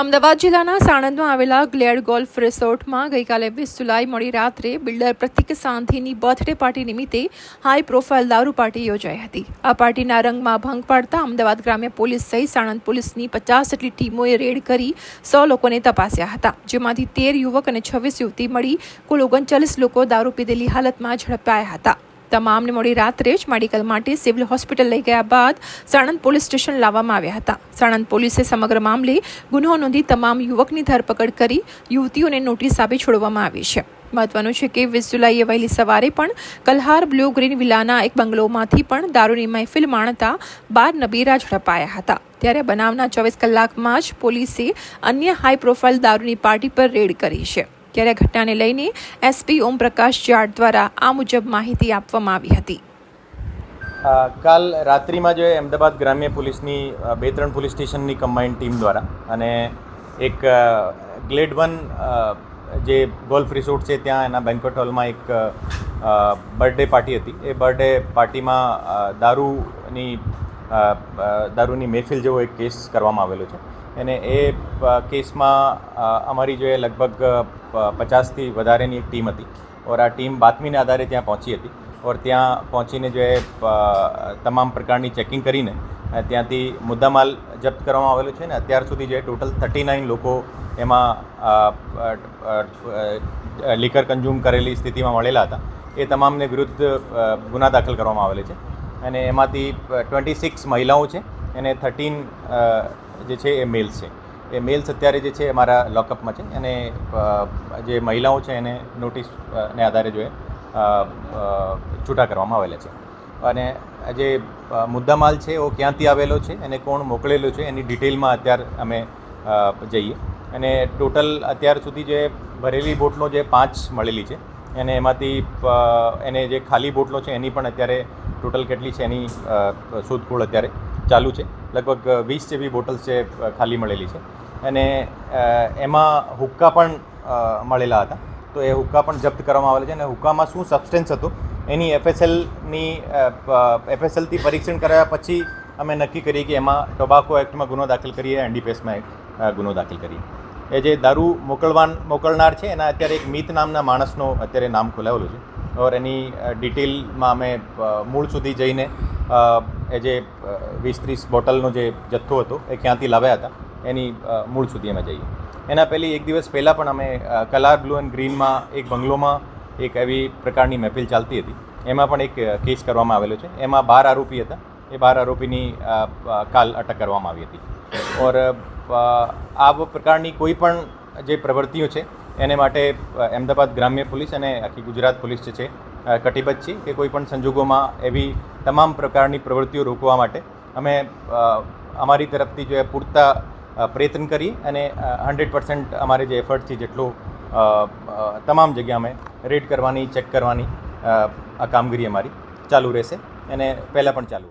અમદાવાદ જિલ્લાના સાણંદમાં આવેલા glad golf રિસોર્ટમાં ગઈકાલે વીસ જુલાઈ મોડી રાત્રે બિલ્ડર પ્રતિક સાંધીની બર્થડે પાર્ટી નિમિત્તે હાઈ પ્રોફાઇલ દારૂ પાર્ટી યોજાઈ હતી. આ પાર્ટીના રંગમાં ભંગ પાડતા અમદાવાદ ગ્રામ્ય પોલીસ સહિત સાણંદ પોલીસની પચાસ જેટલી ટીમોએ રેડ કરી સો લોકોને તપાસ્યા હતા. જેમાંથી તેર યુવક અને છવ્વીસ યુવતી મળી કુલ ઓગણચાલીસ લોકો દારૂ પીધેલી હાલતમાં ઝડપાયા હતા. તમામને મોડી રાત્રે જ મેડિકલ માટે સિવિલ હોસ્પિટલ લઈ ગયા બાદ સાણંદ પોલીસ સ્ટેશન લાવવામાં આવ્યા હતા. સાણંદ પોલીસે સમગ્ર મામલે ગુનો નોંધી તમામ યુવકની ધરપકડ કરી યુવતીઓને નોટિસ આપી છોડવામાં આવી છે. મહત્વનું છે કે વીસ જુલાઈએ વહેલી સવારે પણ કલ્હાર બ્લુ ગ્રીન વિલાના એક બંગલોમાંથી પણ દારૂની મહેફિલ માણતા બાર નબીરા ઝડપાયા હતા. ત્યારે બનાવના ચોવીસ કલાકમાં જ પોલીસે અન્ય હાઈ પ્રોફાઇલ દારૂની પાર્ટી પર રેડ કરી છે. ત્યારે ઘટનાને લઈને એસપી ઓમપ્રકાશ જાટ દ્વારા આ મુજબ માહિતી આપવામાં આવી હતી. કાલ રાત્રિમાં જે અમદાવાદ ગ્રામ્ય પોલીસની બે ત્રણ પોલીસ સ્ટેશનની કમ્બાઇન્ડ ટીમ દ્વારા અને એક ગ્લેડ વન જે ગોલ્ફ રિસોર્ટ છે ત્યાં એના બેન્કવેટ હોલમાં એક બર્થડે પાર્ટી હતી. એ બર્થડે પાર્ટીમાં દારૂની દારૂની મહેફિલ જેવો એક કેસ કરવામાં આવેલો છે. અને એ કેસમાં અમારી જે લગભગ પચાસથી વધારેની એક ટીમ હતી. ઓર આ ટીમ બાતમીને આધારે ત્યાં પહોંચી હતી. ઓર ત્યાં પહોંચીને જે તમામ પ્રકારની ચેકિંગ કરીને ત્યાંથી મુદ્દામાલ જપ્ત કરવામાં આવેલો છે ને, અત્યાર સુધી જે ટોટલ થર્ટી નાઇન લોકો એમાં લીકર કન્ઝ્યુમ કરેલી સ્થિતિમાં મળેલા હતા. એ તમામને વિરુદ્ધ ગુના દાખલ કરવામાં આવેલા છે. અને એમાંથી ટ્વેન્ટી સિક્સ મહિલાઓ છે. અને થર્ટીન જે છે એ મેલ્સ છે. એ મેલ્સ અત્યારે જે છે મારા લોકઅપમાં છે. અને જે મહિલાઓ છે એને નોટિસને આધારે જો એ અ, અ, છૂટા કરવામાં આવેલા છે. અને જે મુદ્દામાલ છે એ ક્યાંથી આવેલો છે અને કોણ મોકલેલો છે એની ડિટેલમાં અત્યારે અમે જઈએ. અને ટોટલ અત્યાર સુધી જે ભરેલી બોટલો જે પાંચ મળેલી છે અને એમાંથી એને જે ખાલી બોટલો છે એની પણ અત્યારે ટોટલ કેટલી છે એની શોધખોળ અત્યારે ચાલુ છે. લગભગ વીસ જેવી બોટલ્સ છે ખાલી મળેલી છે. અને એમાં હુક્કા પણ મળેલા હતા. તો એ હુક્કા પણ જપ્ત કરવામાં આવેલા છે અને હુક્કામાં શું સબસ્ટેન્સ હતું, એની એફએસએલની એફએસએલથી પરીક્ષણ કરાયા પછી અમે નક્કી કરીએ કે એમાં ટોબાકો એક્ટમાં ગુનો દાખલ કરીએ એનડીપીએસમાં ગુનો દાખલ કરીએ. એ જે દારૂ મોકલવાન, મોકલનાર છે, એના અત્યારે એક મિત નામના માણસનો અત્યારે નામ ખોલાવેલું છે. ઓર એની ડિટેલમાં અમે મૂળ સુધી જઈને એ જે વીસ ત્રીસ બોટલનો જે જથ્થો હતો, એ ક્યાંથી લાવ્યા હતા, એની મૂળ સુધી અમે જઈએ. એના પહેલી એક દિવસ પહેલાં પણ અમે કલાર બ્લુ એન્ડ ગ્રીનમાં એક બંગલોમાં એક એવી પ્રકારની મહેફિલ ચાલતી હતી. એમાં પણ એક કેસ કરવામાં આવેલો છે. એમાં બાર આરોપી હતા. એ બાર આરોપીની કાલ અટક કરવામાં આવી હતી. ઓર આ પ્રકારની કોઈ પણ જે પ્રવૃત્તિઓ છે, એને માટે અમદાવાદ ગ્રામ્ય પોલીસ અને આખી ગુજરાત પોલીસ જે છે કટિબદ્ધ છે કે કોઈ પણ સંજોગોમાં એવી તમામ પ્રકારની પ્રવૃત્તિઓ રોકવા માટે અમે અમારી તરફથી જે પૂરતા પ્રયત્ન કરી અને હંડ્રેડ પર્સન્ટ અમારે જે એફર્ટ છે જેટલો તમામ જગ્યા અમે રેડ કરવાની, ચેક કરવાની આ કામગીરી અમારી ચાલુ રહેશે અને પહેલાં પણ ચાલુ